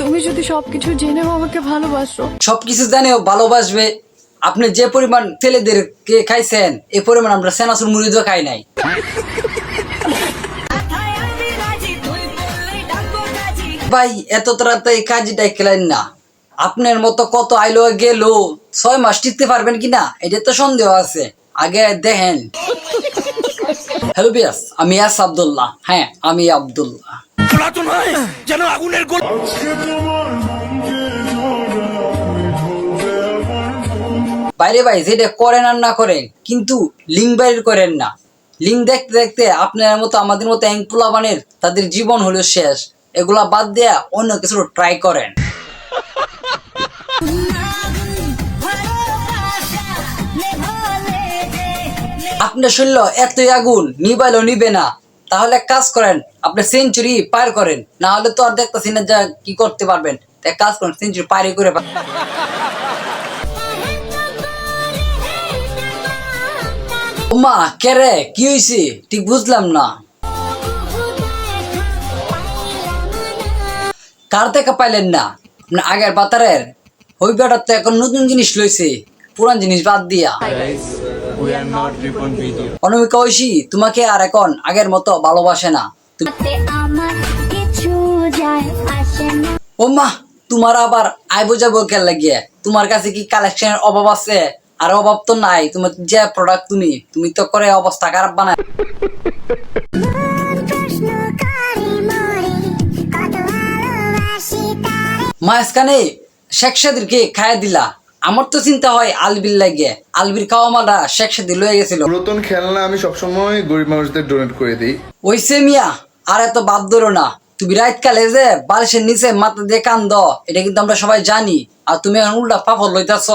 তুমি যদি সবকিছু জেনেও আমাকে ভালোবাসো। সবকিছু জানেও ভালোবাসবে আপনি যে পরিমাণ ছেলেদেরকে খাইছেন এই পরিমাণ আমরা সেনাসুর মুড়িদও খাই নাই। ভাই এত তাড়াতাড়ি কাজটাই খেলেন না। আপনার মতো কত আইলো গেল ছয় মাস টিকতে পারবেন কিনা এটা তো সন্দেহ আছে। আগে দেখেন। হ্যালো বিয়াস আমি আস আব্দুল্লাহ। হ্যাঁ আমি আব্দুল্লাহ। বাইরে ভাই যেটা করেন আর না করেন কিন্তু লিঙ্ক বাইর করেন না। লিঙ্ক দেখতে দেখতে আপনার মতো আমাদের মতো অ্যাংপুলাবানের তাদের জীবন হলো শেষ। এগুলা বাদ দেয়া অন্য কিছু ট্রাই করেন। আপনার শরীর এতই আগুন নিবাইলেও নিবে না। তাহলে এক কাজ করেন, আপনি সেঞ্চুরি পার করেন না হলে তো আর দেখতেছি না যা কি করতে পারবেন। এক কাজ করেন সেঞ্চুরি পারি করে। মা কেরে কি হয়েছে ঠিক বুঝলাম না। কার থেকে পাইলেন না? আগের বাতারের। ওই বেটার তো এখন নতুন জিনিস লইছে, পুরান জিনিস বাদ দিয়া। We are not Ripon video. Anamika Oishi তোমাকে আর এখন আগের মতো ভালোবাসে না। তুমি- তাতে আমার কিছু যায় আসে না। ও মা তোমার আবার আই বোঝাবো কেন লাগিয়ে। তোমার কাছে কি কালেকশনের অভাব আছে? আর অভাব তো নাই। তোমার যে প্রোডাক্ট তুমি তুমি তো করে অবস্থা খারাপ বানায়। মাঝখানে শেখ সাদিরকে খাইয়া দিলা। আমার তো চিন্তা হয় আলবির লাগে আলবির খাওয়া মালটা শেখ সাদির লয়ে গেছিল। পুরাতন খেলনা আমি সবসময় গরিব মানুষদের ডোনেট করে দিই। ওইসে মিয়া আর এত বাদ ধরো না। তুমি রাত কালে যে বালিশের নিচে মাথা দিয়ে কান্দ এটা কিন্তু আমরা সবাই জানি। আর তুমি এখন উল্টা পাপড় লইতাছ।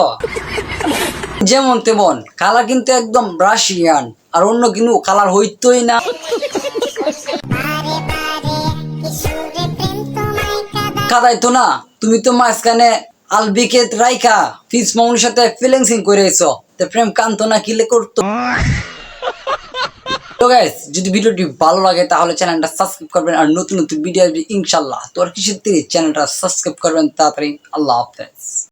যেমন তেমন কালার কিন্তু একদম রাশিয়ান আর অন্য কিন্তু কালার হইতই না। কাদাই তো না তুমি তো মাঝখানে আলবিকে রাইকা ফিস মামুনের সাথে ফিলিংসিং করে এসো। তো প্রেম কান্ত না কিলে করতো? তো গাইস যদি ভিডিওটি ভালো লাগে তাহলে চ্যানেলটা সাবস্ক্রাইব করবেন আর নতুন নতুন ভিডিও আসবে ইনশাল্লাহ। তো আর কিছু চ্যানেলটা সাবস্ক্রাইব করবেন তাড়াতাড়ি। আল্লাহ হাফেজ।